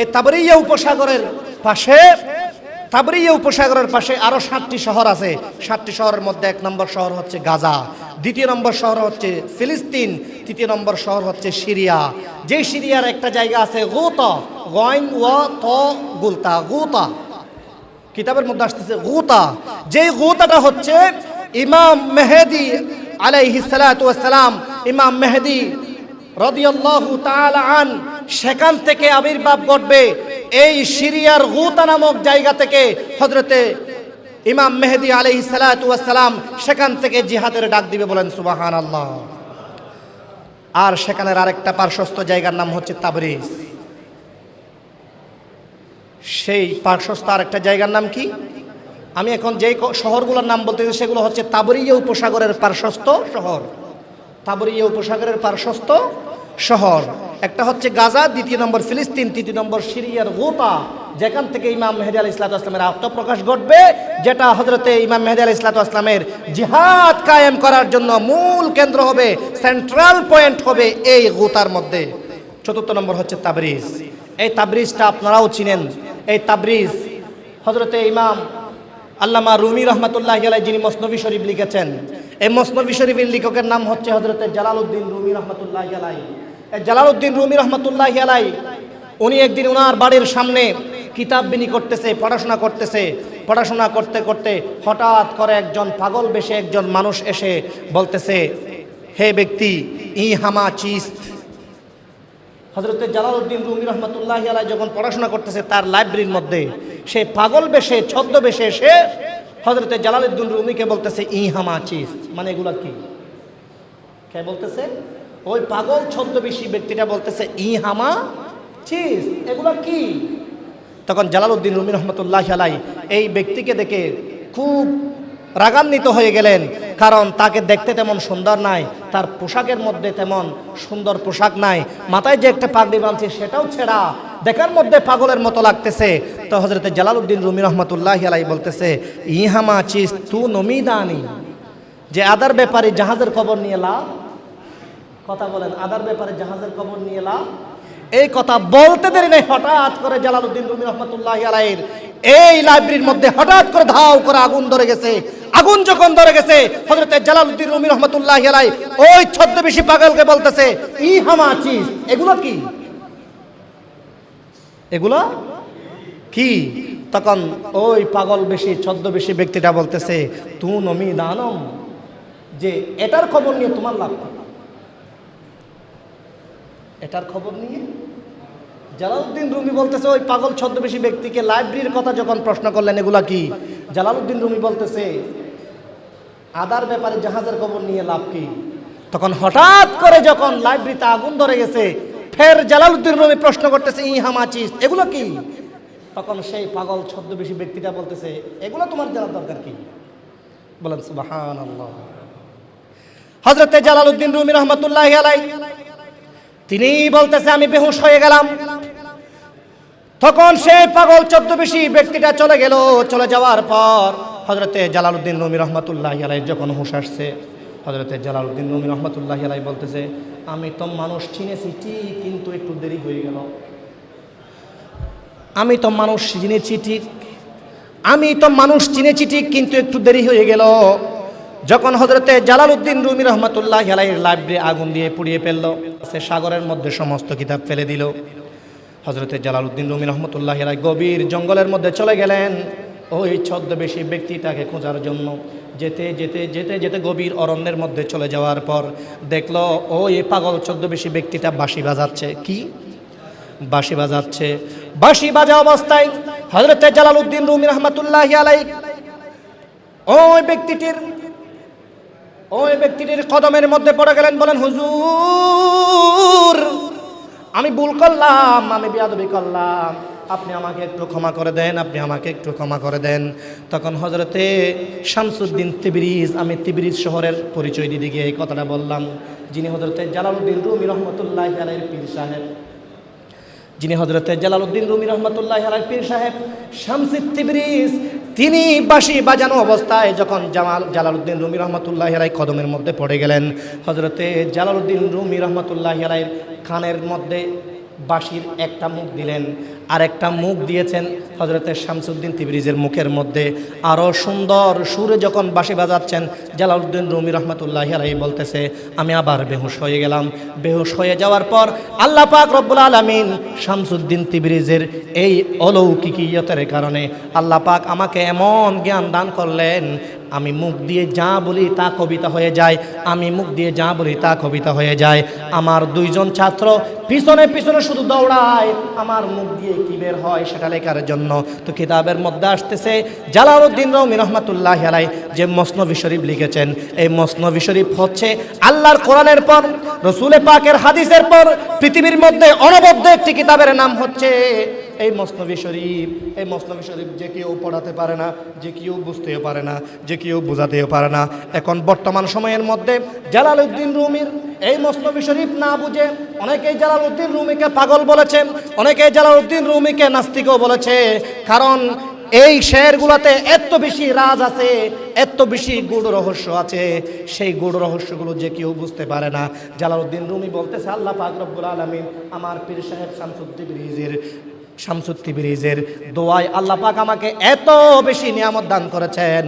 এই তাবরিয়া উপসাগরের পাশে, তাবরিয়া উপসাগরের পাশে আরও সাতটি শহর আছে। সাতটি শহরের মধ্যে এক নম্বর শহর হচ্ছে গাজা, দ্বিতীয় নম্বর শহর হচ্ছে ফিলিস্তিন, তৃতীয় নম্বর শহর হচ্ছে সিরিয়া। যে সিরিয়ার একটা জায়গা আছে গোতা, গয়ন ও ত গুলতা গোতা। কিতাবের মধ্যে আসতেছে গুতা। যে গুতাটা হচ্ছে ইমাম মেহেদি আলাইহি সালাম, ইমাম মেহেদি রদিয়াল্লাহু তাআলা আন, সেখান থেকে আবির্ভাব ঘটবে এই সিরিয়ার গুতা নামক জায়গা থেকে হজরতে ইমাম মেহেদি আলাইহি সালাম সেখান থেকে জিহাদের ডাক দিবে বলেন সুবাহান আল্লাহ আর সেখানের আরেকটা পার্শ্বস্থ জায়গার নাম হচ্ছে তাবরিজ। সেই পার্শ্বস্থ আরেকটা জায়গার নাম কি? আমি এখন যেই শহরগুলোর নাম বলতে চাই সেগুলো হচ্ছে তাবরিয়া উপসাগরের পার্শ্বস্থ শহর। তাবরিয়া উপসাগরের পার্শ্বস্থ শহর। একটা হচ্ছে গাজা, দ্বিতীয় নম্বর ফিলিস্তিন, তৃতীয় নম্বর সিরিয়ার গোতা, যেখান থেকে ইমাম মেহেদি আল ইসলাত আসলামের আত্মপ্রকাশ ঘটবে, যেটা হজরতে ইমাম মেহেদি আল ইসলাত আসলামের জিহাদ কায়েম করার জন্য মূল কেন্দ্র হবে, সেন্ট্রাল পয়েন্ট হবে এই গোতার মধ্যে। চতুর্থ নম্বর হচ্ছে তাবরিজ। এই তাবরিজটা আপনারাও চিনেন। এই তাবরিজ হজরতে ইমাম আল্লামা রুমি রহমতুল্লাহ যিনি মসনবী শরীফ লিখেছেন এই মসনবী শরীফের লেখকের নাম হচ্ছে হজরতে জালালউদ্দিন রুমি রহমতুল্লাহ আলাই জালালউদ্দিন রুমি রহমতুল্লাহ আলাই উনি একদিন ওনার বাড়ির সামনে কিতাব বিনি করতেছে, পড়াশোনা করতেছে। পড়াশোনা করতে করতে হঠাৎ করে একজন পাগল বেশে একজন মানুষ এসে বলতেছে, হে ব্যক্তি, ই হামা চিস্ত। হজরতে জালালউদ্দিন রুমি রহমতুল্লাহ আলাই যখন পড়াশোনা করতেছে তার লাইব্রেরির মধ্যে, সে পাগল বেশে ছদ্ম বেশে সে হজরতে জালালউদ্দিন রুমিকে বলতেছে ই হামা চিস মানে এগুলা কি? কে বলতেছে? ওই পাগল ছদ্মবেশী ব্যক্তিটা বলতেছে ই হামা চিস এগুলা কি? তখন জালালউদ্দিন রুমি রহমতুল্লাহ আলাই এই ব্যক্তিকে দেখে খুব রাগান্বিত হয়ে গেলেন, কারণ তাকে দেখতে তেমন সুন্দর নাই, তার পোশাকের মধ্যে তেমন সুন্দর পোশাক নাই, মাথায় যে একটা পাগড়ি বাঁধছে সেটাও ছেঁড়া, দেখার মধ্যে পাগলের মতো লাগতেছে। তো হজরতে জালালউদ্দিন রুমি রহমতুল্লাহ আলাই বলতেছে, ইহামা চিস তু নমিদানি। যে আদার ব্যাপারে জাহাজের খবর নিয়ে লাভ? কথা বলেন, আদার ব্যাপারে জাহাজের খবর নিয়ে লাভ? এই কথা বলতে দেরি নেই, হঠাৎ করে জালালউদ্দিন রুমি রহমতুল্লাহ আলাইয়ের এই লাইব্রেরির মধ্যে হঠাৎ করে ধাও করে আগুন ধরে গেছে। আগুন যখন ধরে গেছে হজরতে জালালউদ্দিন রুমি রহমতুল্লাহ আলাই ওই ছদ্মবেশী পাগলকে বলতেছে ই হামা চিজ এগুলো কি? এগুলো কি? তখন ওই পাগল বেশি ছদ্মবেশী ব্যক্তিটা বলতেছে, তু নমি দানম। যে, এটার খবর নিয়ে তোমার লাভ এটার খবর নিয়ে জালালউদ্দিন রুমি বলতেছে, ওই পাগল ছদ্মবেশী ব্যক্তিকে লাইব্রেরির কথা যখন প্রশ্ন করলেন, এগুলা কি? জালালউদ্দিন রুমি বলতেছে, আদার ব্যাপারে জাহাজের খবর নিয়ে লাভ কি? তখন হঠাৎ করে যখন লাইব্রেরিতে আগুন ধরে গেছে, ফের জালালউদ্দিন রুমি প্রশ্ন করতেছে ই হামাচিস এগুলো কি? তখন সেই পাগল ছদ্মবেশী ব্যক্তিটা বলতেছে, এগুলো তোমার জানার দরকার কি? বলেন সুবাহান আল্লাহ হজরতে জালালউদ্দিন রুমি রহমতুল্লাহ আলাই তিনি বলতেছে, আমি বেহুশ হয়ে গেলাম। তখন সেই পাগল চোদ্দবেশী ব্যক্তিটা চলে গেল, চলে যাওয়ার পর হজরতে জালালউদ্দিন রুমি রহমতুল্লাহ আলাই যখন হুশ আসছে হজরতে জালালউদ্দিন রুমি রহমতুল্লাহ আলাই বলতেছে, আমি তো মানুষ চিনেছি, ঠিক, কিন্তু একটু দেরি হয়ে গেল। আমি তো মানুষ চিনেছি ঠিক আমি তো মানুষ চিনেছি ঠিক কিন্তু একটু দেরি হয়ে গেল। যখন হজরতে জালালউদ্দিন রুমি রহমতুল্লাহ আলাইয়ের লাইব্রেরি আগুন দিয়ে পুড়িয়ে ফেলল, সে সাগরের মধ্যে সমস্ত কিতাব ফেলে দিল। হজরতে জালালউদ্দিন রুমি রহমতুল্লাহ আলাই গভীর জঙ্গলের মধ্যে চলে গেলেন। ওই ছদ্মবেশী ব্যক্তিটাকে খোঁজার জন্য যেতে যেতে যেতে যেতে গভীর অরণ্যের মধ্যে চলে যাওয়ার পর দেখল, ওই পাগল ছদ্মবেশী ব্যক্তিটা বাঁশি বাজাচ্ছে। কি? বাঁশি বাজাচ্ছে। বাঁশি বাজা অবস্থায় হজরতে জালালউদ্দিন রুমি রহমতুল্লাহ আলাই ওই ব্যক্তিটির ওই ব্যক্তিটির কদমের মধ্যে পড়ে গেলেন, বলেন, হুজুর, আমি ভুল করলাম, আমি বিয়াদবি করলাম। আপনি আমাকে একটু ক্ষমা করে দেন, আপনি আমাকে একটু ক্ষমা করে দেন। তখন হজরতে শামসুদ্দিন তিবরিজ, আমি তিবরিজ শহরের পরিচয় দিতে গিয়ে এই কথাটা বললাম, যিনি হজরতে জালালউদ্দিন রুমি রহমতুল্লাহ আলাইয়ের পীর সাহেব। যিনি হজরত জালালউদ্দিন রুমি রহমতুল্লাহ আলাই পীর সাহেব, শামসিদ তিবরিস তিনি বাঁশি বাজানো অবস্থায় যখন জামাল, জালালউদ্দিন রুমি রহমতুল্লাহ আলাই কদমের মধ্যে পড়ে গেলেন হজরতে জালালউদ্দিন রুমি রহমতুল্লাহ আলাইয়ের খানের মধ্যে বাঁশির একটা মুখ দিলেন। আর একটা মুখ দিয়েছেন হজরতের শামসুদ্দিন তিবরিজের মুখের মধ্যে। আরও সুন্দর সুরে যখন বাঁশি বাজাচ্ছেন জালাউদ্দিন রুমি রহমতুল্লাহ আলাই বলতেছে, আমি আবার বেহুশ হয়ে গেলাম। বেহুশ হয়ে যাওয়ার পর আল্লাহ পাক রব্বুল আলমিন শামসুদ্দিন তিবরিজের এই অলৌকিকীয়তের কারণে আল্লাহ পাক আমাকে এমন জ্ঞান দান করলেন, আমি মুখ দিয়ে যা বলি তা কবিতা হয়ে যায়, আমি মুখ দিয়ে যা বলি তা কবিতা হয়ে যায়। আমার দুইজন ছাত্র পিছনে পিছনে শুধু দৌড়ায়, আমার মুখ দিয়ে কি বের হয় সেটা লেখার জন্য। তো কিতাবের মধ্যে আসতেছে, জালালউদ্দিন রহমিন রহমাতুল্লাহ আলাই যে মসনবী শরীফ লিখেছেন। এই মসনবী শরীফ হচ্ছে আল্লাহর কোরআনের পর, রসুলে পাকের হাদিসের পর, পৃথিবীর মধ্যে অনবদ্য একটি কিতাবের নাম হচ্ছে এই মসনবী শরীফ, এই মসনবী শরীফ যে কেউ পড়াতে পারে না, যে কেউ বুঝতেও পারে না, যে কেউ বোঝাতেও পারে না। এখন বর্তমান সময়ের মধ্যে জালালউদ্দিন রুমির এই মসনবী শরীফ না বুঝে অনেকেই জালালউদ্দিন রুমিকে পাগল বলেছেন, অনেকেই জালালউদ্দিন রুমিকে নাস্তিকও বলেছে। কারণ এই শেরগুলোতে এত বেশি রাজ আছে, এত বেশি গুড় রহস্য আছে। সেই গুড় রহস্যগুলো যে কেউ বুঝতে পারে না। জালালউদ্দিন রুমি বলতেছে, আল্লাহ পাক আলমিন আমার পীর সাহেব শামসুদ্দিন রিজির শামসুদ্দি ব্রিজের দোয়ায় আল্লাহ পাক আমাকে এত বেশি নিয়ামত দান করেছেন।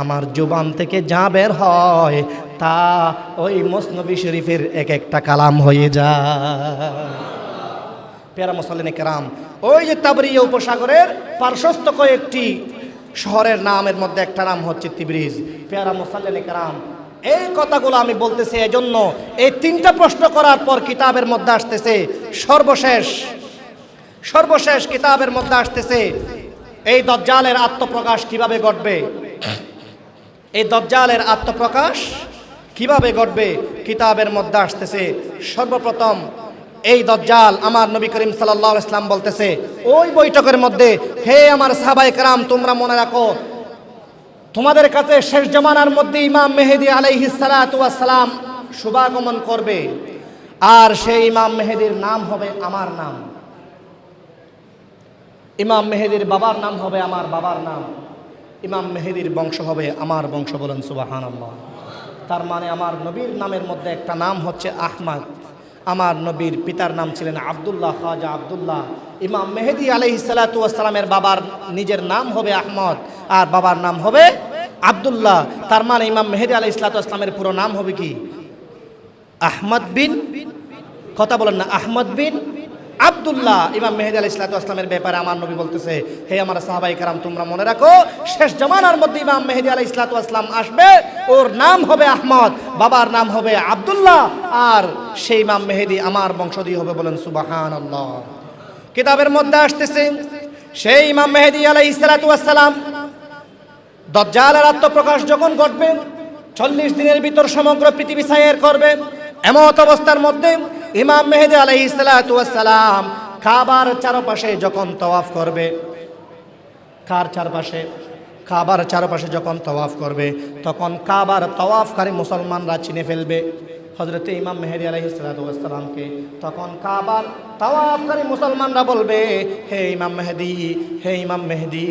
আমার জুবান থেকে যা বের হয়, তা ওই মসনবী শরীফের এক একটা কালাম হয়ে যায়। পেয়ারা মুসলিন কেরাম, ওই যে তাবরিয়া উপসাগরের পার্শ্বস্থ কয়েকটি শহরের নামের মধ্যে একটা নাম হচ্ছে তিব্রিজ। পেয়ারা মুসাল্লিন কেরাম, এই কথাগুলো আমি বলতেছি এজন্য এই তিনটা প্রশ্ন করার পর কিতাবের মধ্যে আসতেছে সর্বশেষ সর্বশেষ কিতাবের মধ্যে আসতেছে, এই দজ্জালের আত্মপ্রকাশ কীভাবে ঘটবে? এই দজ্জালের আত্মপ্রকাশ কীভাবে ঘটবে? কিতাবের মধ্যে আসতেছে, সর্বপ্রথম এই দজ্জাল আমার নবী করিম সাল্লাহ ইসলাম বলতেছে, ওই বৈঠকের মধ্যে, হে আমার সাহাবাই কারাম, তোমরা মনে রাখো, তোমাদের কাছে শেষ জমানার মধ্যে ইমাম মেহেদি আলাইহি সালাম শুভাগমন করবে, আর সেই ইমাম মেহেদির নাম হবে আমার নাম। ইমাম মেহেদির বাবার নাম হবে আমার বাবার নাম। ইমাম মেহেদির বংশ হবে আমার বংশ বলেন সুবাহান আল্লাহ তার মানে আমার নবীর নামের মধ্যে একটা নাম হচ্ছে আহমাদ। আমার নবীর পিতার নাম ছিলেন আবদুল্লাহ, খাজা আবদুল্লাহ। ইমাম মেহেদি আলহি সালাতামের বাবার নিজের নাম হবে আহমদ, আর বাবার নাম হবে আবদুল্লাহ। তার মানে ইমাম মেহেদি আলহ ইসলাতামের পুরো নাম হবে কি? আহমদ বিন, কথা বলেন না, আহমদ বিন আবদুল্লাহ ইমাম মেহেদ আলী ইসলাতু আসলামের ব্যাপারে আমার নবী বলতেছে, হে আমার সাহাবাই কারাম, তোমরা মনে রাখো, শেষ জামানার মধ্যে ইমাম মেহেদি আলী ইসলাতু আসলাম আসবে, ওর নাম হবে আহমদ, বাবার নাম হবে আবদুল্লাহ, আর সেই ইমাম মেহেদি আমার বংশধী হবে বলেন সুবাহান কিতাবের মধ্যে আসতেছে, সেই ইমাম মেহেদি আলাই ইসলাতু আসসালাম দজ্জালের আত্মপ্রকাশ যখন ঘটবে, চল্লিশ দিনের ভিতর সমগ্র পৃথিবী সায়ের করবে, এমত অবস্থার মধ্যে ইমাম মেহেদি আলহি সালাম খাবার চারপাশে যখন তওয়াফ করবে, কার চারপাশে? কাবার চারপাশে যখন তওয়াফ করবে, তখন কাবার তওয়াফকারী মুসলমানরা চিনে ফেলবে। হজরত ইমাম মেহেদি আলহিসামকে তখন কাবার তাওয়াফকারী মুসলমানরা বলবে, হে ইমাম মেহেদি, হে ইমাম মেহেদি,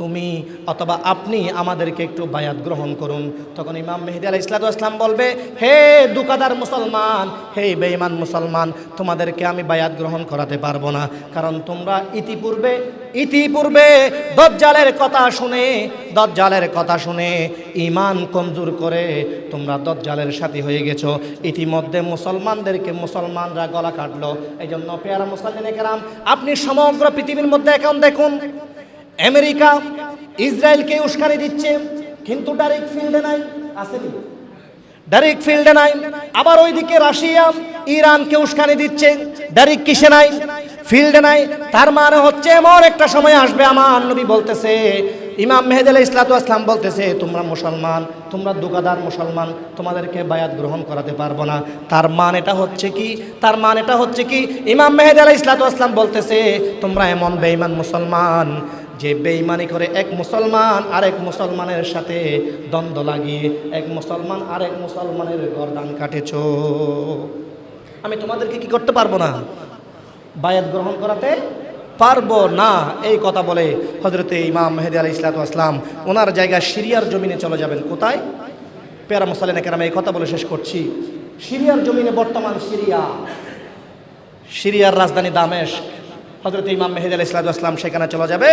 তুমি অথবা আপনি আমাদেরকে একটু বায়াত গ্রহণ করুন। তখন ইমাম মেহেদি আলাহ ইসলাতাম বলবে, হে দুকাদার মুসলমান, হে বেঈমান মুসলমান, তোমাদেরকে আমি বায়াত গ্রহণ করাতে পারব না। কারণ তোমরা ইতিপূর্বে ইতিপূর্বে দজ্জালের কথা শুনে, দজ্জালের কথা শুনে ইমান কমজোর করে তোমরা দজ্জালের সাথী হয়ে গেছো। ইতিমধ্যে মুসলমানদেরকে মুসলমানরা গলা কাটলো। এই জন্য পেয়ারা মুসলিম কেরাম, আপনি সমগ্র পৃথিবীর মধ্যে এখন দেখুন, আমেরিকা, ইসরায়েলকে উস্কানি দিচ্ছে, কিন্তু ডাইরেক্ট ফিল্ডে নাই, আসেনি। ডাইরেক্ট ফিল্ডে নাই, আবার ওইদিকে রাশিয়া, ইরানকে উস্কানি দিচ্ছে, ডাইরেক্ট কিসে নাই? ফিল্ডে নাই। তার মানে হচ্ছে এমন একটা সময় আসবে, আমার নবী বলতেছে ইমাম মেহেদ আলাহ ইসলাতু আসলাম বলতেছে, তোমরা মুসলমান, তোমরা দুকাদার মুসলমান, তোমাদেরকে বায়াত গ্রহণ করাতে পারব না। তার মান এটা হচ্ছে কি? তার মান এটা হচ্ছে কি? ইমাম মেহেদ আলাহ ইসলাতু আসলাম বলতেছে, তোমরা এমন বেঈমান মুসলমান, যে বেঈমানি করে এক মুসলমান আরেক মুসলমানের সাথে দ্বন্দ্ব লাগিয়ে এক মুসলমান আরেক মুসলমানের গরদান কাটেছ। আমি তোমাদেরকে কি করতে পারব না? বায়াত গ্রহণ করাতে পারব না, এই কথা বলে হজরতে ইমাম মেহেদি আলী ইসলাত আসলাম ওনার জায়গা সিরিয়ার জমিনে চলে যাবেন। কোথায়? পেয়ারা মুসালিনা কেরাম এই কথা বলে শেষ করছি। সিরিয়ার জমিনে বর্তমান সিরিয়া। সিরিয়ার রাজধানী দামেশ হজরত ইমাম মেহেদ ইসলাত আসলাম সেখানে চলে যাবে।